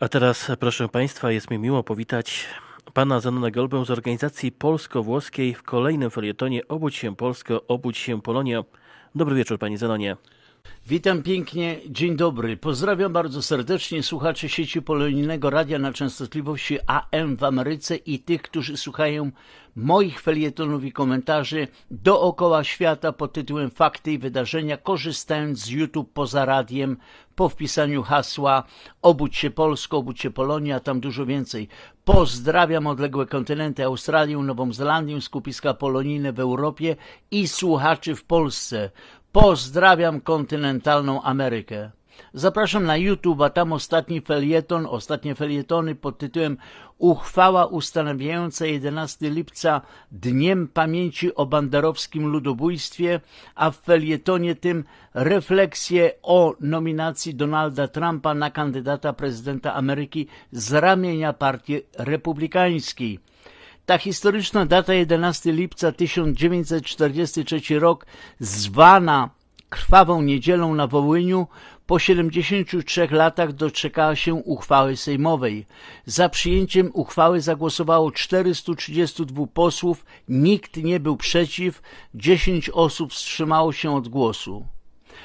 A teraz, proszę Państwa, jest mi miło powitać pana Zenona Golbę z organizacji polsko-włoskiej w kolejnym felietonie Obudź się Polsko, obudź się Polonia. Dobry wieczór, panie Zenonie. Witam pięknie, dzień dobry. Pozdrawiam bardzo serdecznie słuchaczy sieci polonijnego radia na częstotliwości AM w Ameryce i tych, którzy słuchają moich felietonów i komentarzy dookoła świata pod tytułem Fakty i Wydarzenia, korzystając z YouTube poza radiem po wpisaniu hasła Obudź się Polsko, obudź się Polonia, tam dużo więcej. Pozdrawiam odległe kontynenty Australię, Nową Zelandię, skupiska polonijne w Europie i słuchaczy w Polsce. Pozdrawiam kontynentalną Amerykę. Zapraszam na YouTube, a tam ostatni felieton, ostatnie felietony pod tytułem Uchwała ustanawiająca 11 lipca Dniem Pamięci o banderowskim ludobójstwie, a w felietonie tym refleksje o nominacji Donalda Trumpa na kandydata prezydenta Ameryki z ramienia Partii Republikańskiej. Ta historyczna data 11 lipca 1943 rok, zwana Krwawą Niedzielą na Wołyniu, po 73 latach doczekała się uchwały sejmowej. Za przyjęciem uchwały zagłosowało 432 posłów, nikt nie był przeciw, 10 osób wstrzymało się od głosu.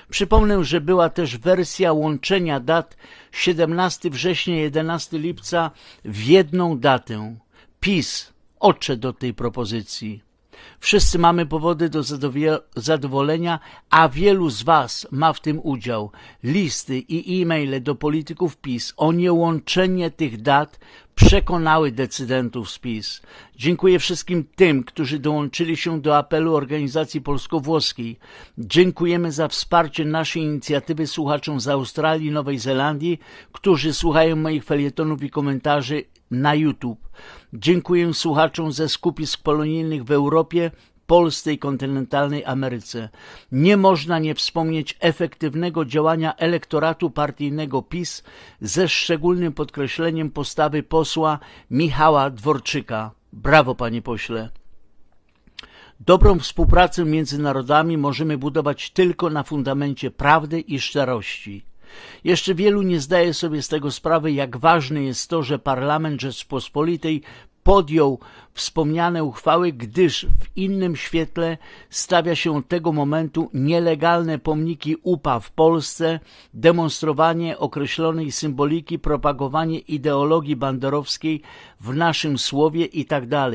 Przypomnę, że była też wersja łączenia dat 17 września 11 lipca w jedną datę. PiS odszedł do tej propozycji. Wszyscy mamy powody do zadowolenia, a wielu z Was ma w tym udział. Listy i e-maile do polityków PiS o niełączenie tych dat przekonały decydentów z PiS. Dziękuję wszystkim tym, którzy dołączyli się do apelu organizacji polsko-włoskiej. Dziękujemy za wsparcie naszej inicjatywy słuchaczom z Australii i Nowej Zelandii, którzy słuchają moich felietonów i komentarzy na YouTube. Dziękuję słuchaczom ze skupisk polonijnych w Europie, Polsce i kontynentalnej Ameryce. Nie można nie wspomnieć efektywnego działania elektoratu partyjnego PiS ze szczególnym podkreśleniem postawy posła Michała Dworczyka. Brawo, panie pośle. Dobrą współpracę między narodami możemy budować tylko na fundamencie prawdy i szczerości. Jeszcze wielu nie zdaje sobie z tego sprawy, jak ważne jest to, że Parlament Rzeczpospolitej podjął wspomniane uchwały, gdyż w innym świetle stawia się tego momentu nielegalne pomniki UPA w Polsce, demonstrowanie określonej symboliki, propagowanie ideologii banderowskiej w naszym słowie itd. Tak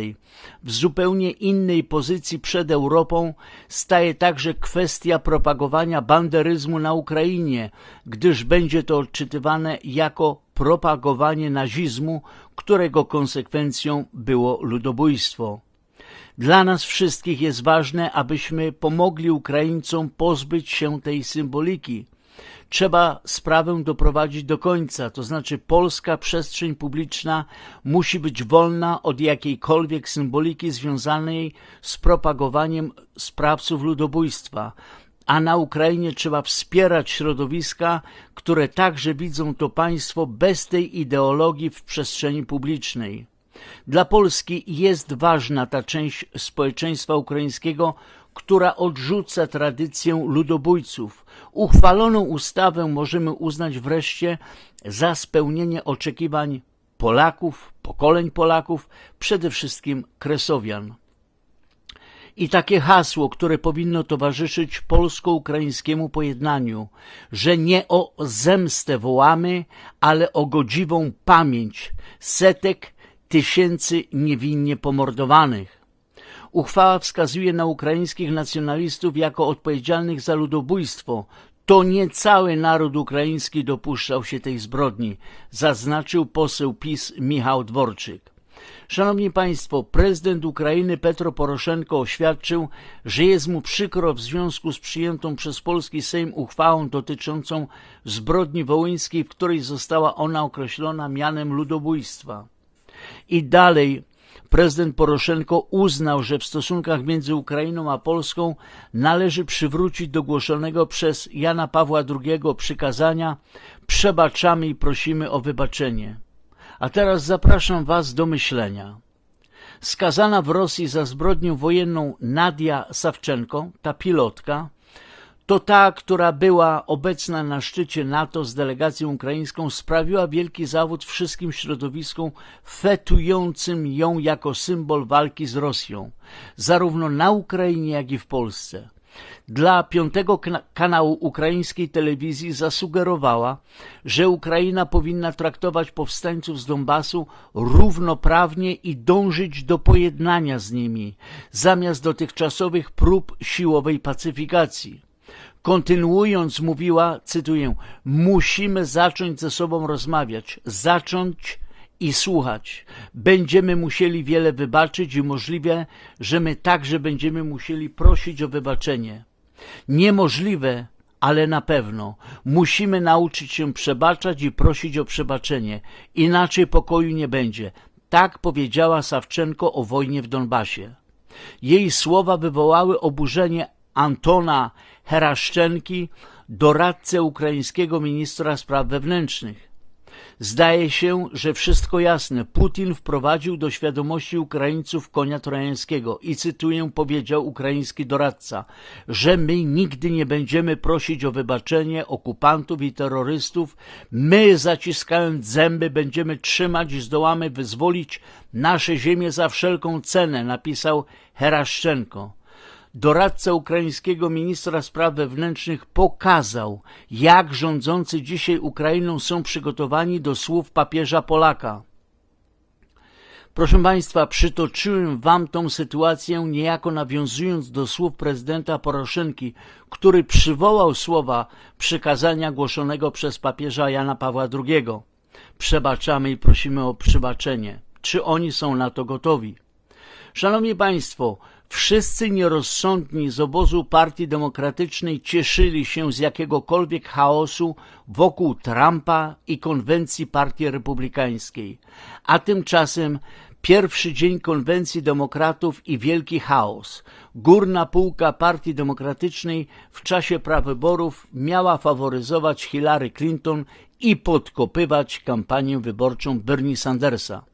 w zupełnie innej pozycji przed Europą staje także kwestia propagowania banderyzmu na Ukrainie, gdyż będzie to odczytywane jako propagowanie nazizmu, którego konsekwencją było ludobójstwo. Dla nas wszystkich jest ważne, abyśmy pomogli Ukraińcom pozbyć się tej symboliki. Trzeba sprawę doprowadzić do końca, to znaczy polska przestrzeń publiczna musi być wolna od jakiejkolwiek symboliki związanej z propagowaniem sprawców ludobójstwa a na Ukrainie trzeba wspierać środowiska, które także widzą to państwo bez tej ideologii w przestrzeni publicznej. Dla Polski jest ważna ta część społeczeństwa ukraińskiego, która odrzuca tradycję ludobójców. Uchwaloną ustawę możemy uznać wreszcie za spełnienie oczekiwań Polaków, pokoleń Polaków, przede wszystkim Kresowian i takie hasło, które powinno towarzyszyć polsko-ukraińskiemu pojednaniu, że nie o zemstę wołamy, ale o godziwą pamięć setek tysięcy niewinnie pomordowanych. Uchwała wskazuje na ukraińskich nacjonalistów jako odpowiedzialnych za ludobójstwo. To nie cały naród ukraiński dopuszczał się tej zbrodni, zaznaczył poseł PiS Michał Dworczyk. Szanowni Państwo, prezydent Ukrainy Petro Poroszenko oświadczył, że jest mu przykro w związku z przyjętą przez polski Sejm uchwałą dotyczącą zbrodni wołyńskiej, w której została ona określona mianem ludobójstwa. I dalej prezydent Poroszenko uznał, że w stosunkach między Ukrainą a Polską należy przywrócić do głoszonego przez Jana Pawła II przykazania przebaczamy i prosimy o wybaczenie. A teraz zapraszam Was do myślenia. Skazana w Rosji za zbrodnię wojenną Nadia Sawczenko, ta pilotka, to ta, która była obecna na szczycie NATO z delegacją ukraińską, sprawiła wielki zawód wszystkim środowiskom fetującym ją jako symbol walki z Rosją, zarówno na Ukrainie, jak i w Polsce. Dla piątego kanału ukraińskiej telewizji zasugerowała, że Ukraina powinna traktować powstańców z Donbasu równoprawnie i dążyć do pojednania z nimi, zamiast dotychczasowych prób siłowej pacyfikacji. Kontynuując mówiła, cytuję, musimy zacząć ze sobą rozmawiać, zacząć i słuchać. Będziemy musieli wiele wybaczyć i możliwe, że my także będziemy musieli prosić o wybaczenie. Niemożliwe, ale na pewno musimy nauczyć się przebaczać i prosić o przebaczenie, inaczej pokoju nie będzie. Tak powiedziała Sawczenko o wojnie w Donbasie. Jej słowa wywołały oburzenie Antona Heraszczenki, doradcę ukraińskiego ministra spraw wewnętrznych. Zdaje się, że wszystko jasne. Putin wprowadził do świadomości Ukraińców konia trojańskiego i cytuję, powiedział ukraiński doradca, że my nigdy nie będziemy prosić o wybaczenie okupantów i terrorystów. My, zaciskając zęby, będziemy trzymać i zdołamy wyzwolić nasze ziemię za wszelką cenę, napisał Heraszczenko doradca ukraińskiego ministra spraw wewnętrznych pokazał, jak rządzący dzisiaj Ukrainą są przygotowani do słów papieża Polaka. Proszę Państwa, przytoczyłem Wam tą sytuację niejako nawiązując do słów prezydenta Poroszenki, który przywołał słowa przykazania głoszonego przez papieża Jana Pawła II. Przebaczamy i prosimy o przebaczenie. Czy oni są na to gotowi? Szanowni Państwo, Wszyscy nierozsądni z obozu Partii Demokratycznej cieszyli się z jakiegokolwiek chaosu wokół Trumpa i konwencji Partii Republikańskiej, a tymczasem pierwszy dzień konwencji demokratów i wielki chaos. Górna półka Partii Demokratycznej w czasie prawyborów miała faworyzować Hillary Clinton i podkopywać kampanię wyborczą Bernie Sandersa.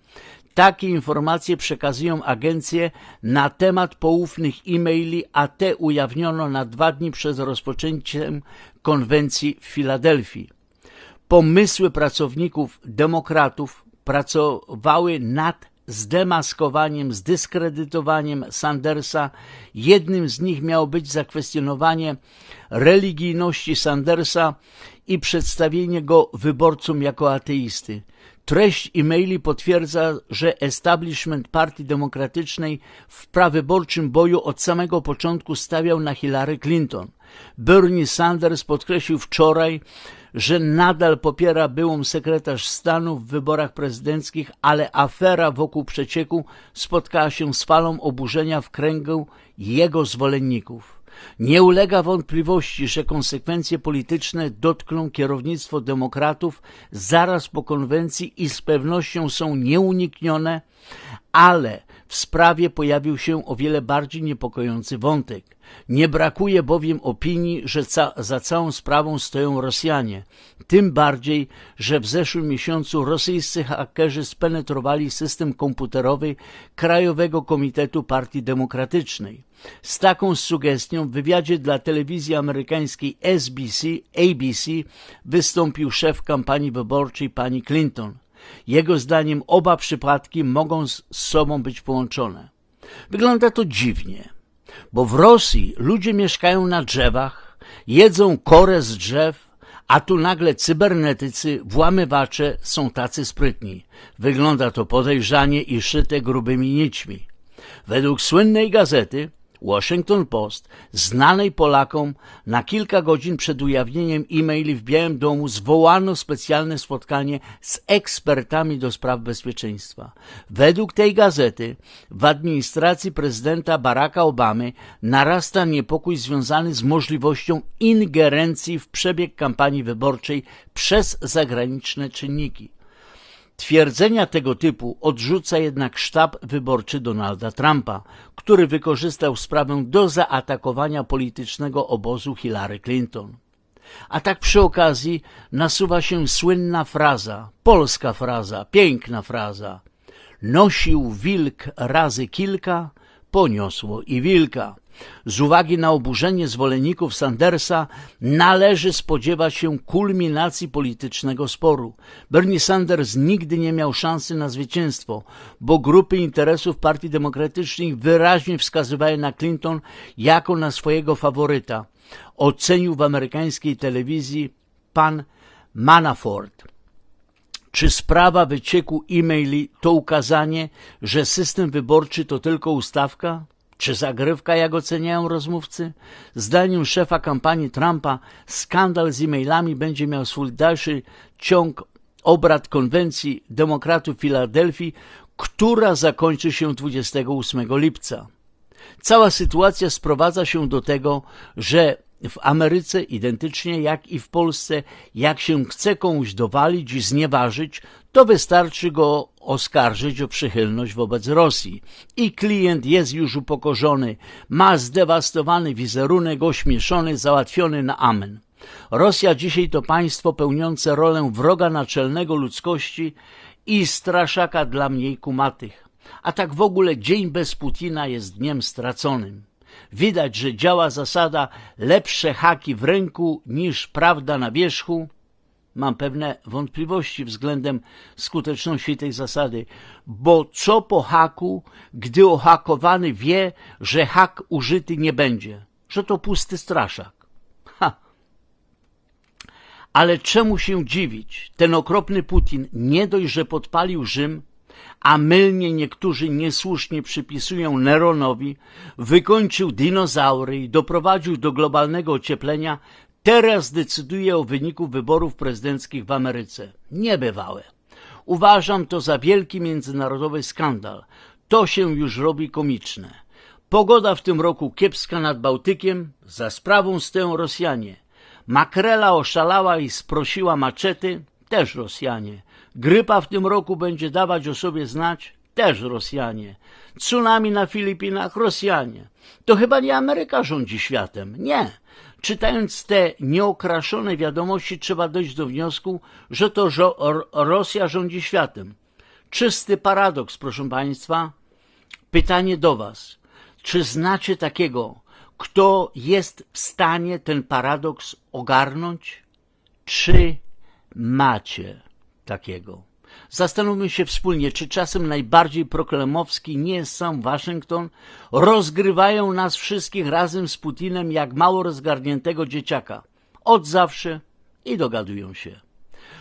Takie informacje przekazują agencje na temat poufnych e-maili, a te ujawniono na dwa dni przed rozpoczęciem konwencji w Filadelfii. Pomysły pracowników demokratów pracowały nad zdemaskowaniem, zdyskredytowaniem Sandersa. Jednym z nich miało być zakwestionowanie religijności Sandersa i przedstawienie go wyborcom jako ateisty. Treść e-maili potwierdza, że establishment Partii Demokratycznej w prawyborczym boju od samego początku stawiał na Hillary Clinton. Bernie Sanders podkreślił wczoraj, że nadal popiera byłą sekretarz stanu w wyborach prezydenckich, ale afera wokół przecieku spotkała się z falą oburzenia w kręgu jego zwolenników. Nie ulega wątpliwości, że konsekwencje polityczne dotkną kierownictwo demokratów zaraz po konwencji i z pewnością są nieuniknione, ale w sprawie pojawił się o wiele bardziej niepokojący wątek. Nie brakuje bowiem opinii, że ca za całą sprawą stoją Rosjanie. Tym bardziej, że w zeszłym miesiącu rosyjscy hakerzy spenetrowali system komputerowy Krajowego Komitetu Partii Demokratycznej. Z taką sugestią w wywiadzie dla telewizji amerykańskiej SBC, ABC wystąpił szef kampanii wyborczej pani Clinton. Jego zdaniem oba przypadki mogą z sobą być połączone. Wygląda to dziwnie, bo w Rosji ludzie mieszkają na drzewach, jedzą korę z drzew, a tu nagle cybernetycy, włamywacze są tacy sprytni. Wygląda to podejrzanie i szyte grubymi nićmi. Według słynnej gazety Washington Post, znanej Polakom, na kilka godzin przed ujawnieniem e-maili w Białym Domu zwołano specjalne spotkanie z ekspertami do spraw bezpieczeństwa. Według tej gazety w administracji prezydenta Baracka Obamy narasta niepokój związany z możliwością ingerencji w przebieg kampanii wyborczej przez zagraniczne czynniki. Twierdzenia tego typu odrzuca jednak sztab wyborczy Donalda Trumpa, który wykorzystał sprawę do zaatakowania politycznego obozu Hillary Clinton. A tak przy okazji nasuwa się słynna fraza, polska fraza, piękna fraza. Nosił wilk razy kilka, poniosło i wilka. Z uwagi na oburzenie zwolenników Sandersa należy spodziewać się kulminacji politycznego sporu. Bernie Sanders nigdy nie miał szansy na zwycięstwo, bo grupy interesów Partii Demokratycznej wyraźnie wskazywały na Clinton jako na swojego faworyta. Ocenił w amerykańskiej telewizji pan Manafort. Czy sprawa wycieku e-maili to ukazanie, że system wyborczy to tylko ustawka? Czy zagrywka, jak oceniają rozmówcy? Zdaniem szefa kampanii Trumpa skandal z e-mailami będzie miał swój dalszy ciąg obrad konwencji demokratów Filadelfii, która zakończy się 28 lipca. Cała sytuacja sprowadza się do tego, że w Ameryce, identycznie jak i w Polsce, jak się chce komuś dowalić i znieważyć, to wystarczy go oskarżyć o przychylność wobec Rosji. I klient jest już upokorzony, ma zdewastowany wizerunek, ośmieszony, załatwiony na amen. Rosja dzisiaj to państwo pełniące rolę wroga naczelnego ludzkości i straszaka dla mniej kumatych. A tak w ogóle dzień bez Putina jest dniem straconym. Widać, że działa zasada lepsze haki w ręku niż prawda na wierzchu. Mam pewne wątpliwości względem skuteczności tej zasady, bo co po haku, gdy ohakowany wie, że hak użyty nie będzie, że to pusty straszak. Ha. Ale czemu się dziwić? Ten okropny Putin nie dość, że podpalił Rzym, a mylnie niektórzy niesłusznie przypisują Neronowi, wykończył dinozaury i doprowadził do globalnego ocieplenia, teraz decyduje o wyniku wyborów prezydenckich w Ameryce. Niebywałe. Uważam to za wielki międzynarodowy skandal. To się już robi komiczne. Pogoda w tym roku kiepska nad Bałtykiem, za sprawą stoją Rosjanie. Makrela oszalała i sprosiła maczety, też Rosjanie. Grypa w tym roku będzie dawać o sobie znać, też Rosjanie. Tsunami na Filipinach, Rosjanie. To chyba nie Ameryka rządzi światem. Nie. Czytając te nieokraszone wiadomości, trzeba dojść do wniosku, że to Rosja rządzi światem. Czysty paradoks, proszę Państwa. Pytanie do Was. Czy znacie takiego, kto jest w stanie ten paradoks ogarnąć? Czy macie takiego? Zastanówmy się wspólnie, czy czasem najbardziej proklemowski nie jest sam Waszyngton? Rozgrywają nas wszystkich razem z Putinem jak mało rozgarniętego dzieciaka. Od zawsze i dogadują się.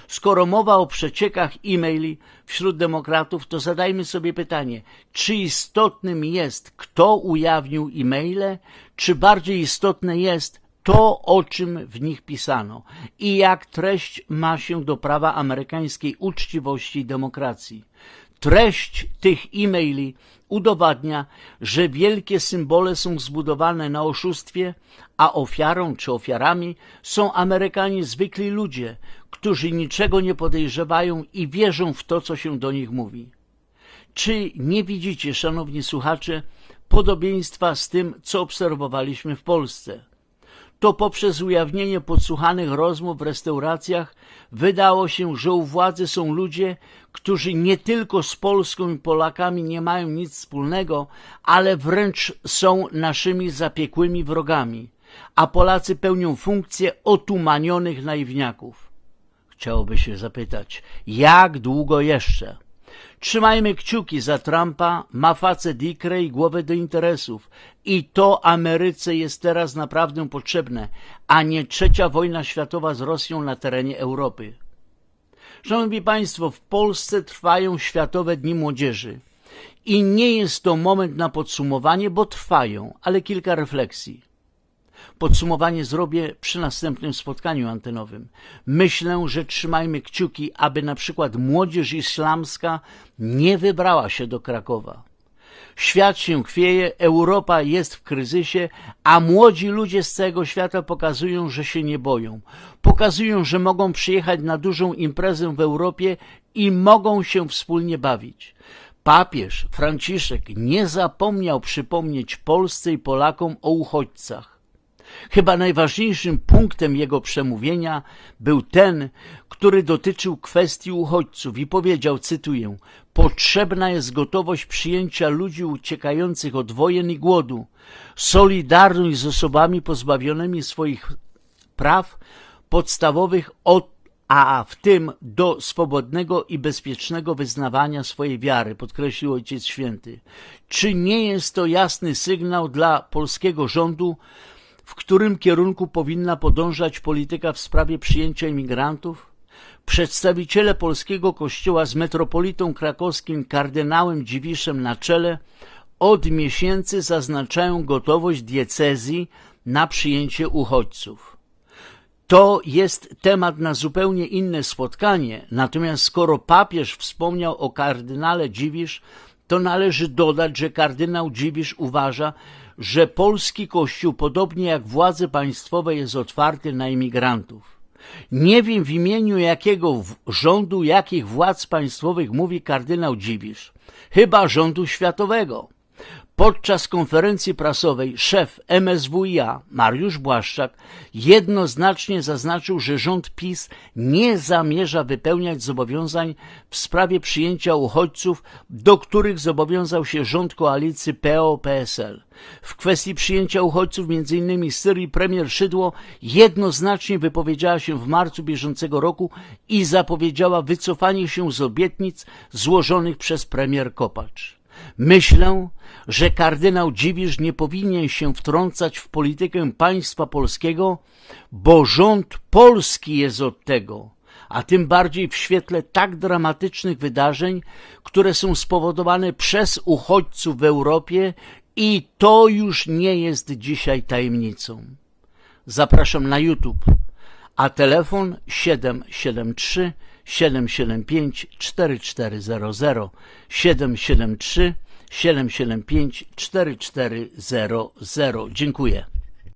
Skoro mowa o przeciekach e-maili wśród demokratów, to zadajmy sobie pytanie, czy istotnym jest, kto ujawnił e-maile, czy bardziej istotne jest to, o czym w nich pisano i jak treść ma się do prawa amerykańskiej uczciwości i demokracji. Treść tych e-maili udowadnia, że wielkie symbole są zbudowane na oszustwie, a ofiarą czy ofiarami są Amerykanie zwykli ludzie, którzy niczego nie podejrzewają i wierzą w to, co się do nich mówi. Czy nie widzicie, szanowni słuchacze, podobieństwa z tym, co obserwowaliśmy w Polsce? To poprzez ujawnienie podsłuchanych rozmów w restauracjach wydało się, że u władzy są ludzie, którzy nie tylko z Polską i Polakami nie mają nic wspólnego, ale wręcz są naszymi zapiekłymi wrogami, a Polacy pełnią funkcję otumanionych naiwniaków. Chciałoby się zapytać, jak długo jeszcze? Trzymajmy kciuki za Trumpa, ma facet ikrę i głowę do interesów. I to Ameryce jest teraz naprawdę potrzebne, a nie trzecia wojna światowa z Rosją na terenie Europy. Szanowni Państwo, w Polsce trwają Światowe Dni Młodzieży. I nie jest to moment na podsumowanie, bo trwają, ale kilka refleksji. Podsumowanie zrobię przy następnym spotkaniu antenowym. Myślę, że trzymajmy kciuki, aby na przykład młodzież islamska nie wybrała się do Krakowa. Świat się chwieje, Europa jest w kryzysie, a młodzi ludzie z całego świata pokazują, że się nie boją. Pokazują, że mogą przyjechać na dużą imprezę w Europie i mogą się wspólnie bawić. Papież Franciszek nie zapomniał przypomnieć Polsce i Polakom o uchodźcach. Chyba najważniejszym punktem jego przemówienia był ten, który dotyczył kwestii uchodźców i powiedział, cytuję, potrzebna jest gotowość przyjęcia ludzi uciekających od wojen i głodu, solidarność z osobami pozbawionymi swoich praw podstawowych od a w tym do swobodnego i bezpiecznego wyznawania swojej wiary, podkreślił Ojciec Święty. Czy nie jest to jasny sygnał dla polskiego rządu, w którym kierunku powinna podążać polityka w sprawie przyjęcia imigrantów? Przedstawiciele polskiego kościoła z metropolitą krakowskim kardynałem Dziwiszem na czele od miesięcy zaznaczają gotowość diecezji na przyjęcie uchodźców. To jest temat na zupełnie inne spotkanie, natomiast skoro papież wspomniał o kardynale Dziwisz, to należy dodać, że kardynał Dziwisz uważa, że polski kościół, podobnie jak władze państwowe, jest otwarty na imigrantów. Nie wiem w imieniu jakiego rządu, jakich władz państwowych mówi kardynał Dziwisz. Chyba rządu światowego. Podczas konferencji prasowej szef MSWiA Mariusz Błaszczak jednoznacznie zaznaczył, że rząd PiS nie zamierza wypełniać zobowiązań w sprawie przyjęcia uchodźców, do których zobowiązał się rząd koalicji PO-PSL. W kwestii przyjęcia uchodźców m.in. z Syrii premier Szydło jednoznacznie wypowiedziała się w marcu bieżącego roku i zapowiedziała wycofanie się z obietnic złożonych przez premier Kopacz. Myślę, że kardynał Dziwisz nie powinien się wtrącać w politykę państwa polskiego, bo rząd polski jest od tego, a tym bardziej w świetle tak dramatycznych wydarzeń, które są spowodowane przez uchodźców w Europie i to już nie jest dzisiaj tajemnicą. Zapraszam na YouTube, a telefon 773 775 4400 773 775 4400. Dziękuję.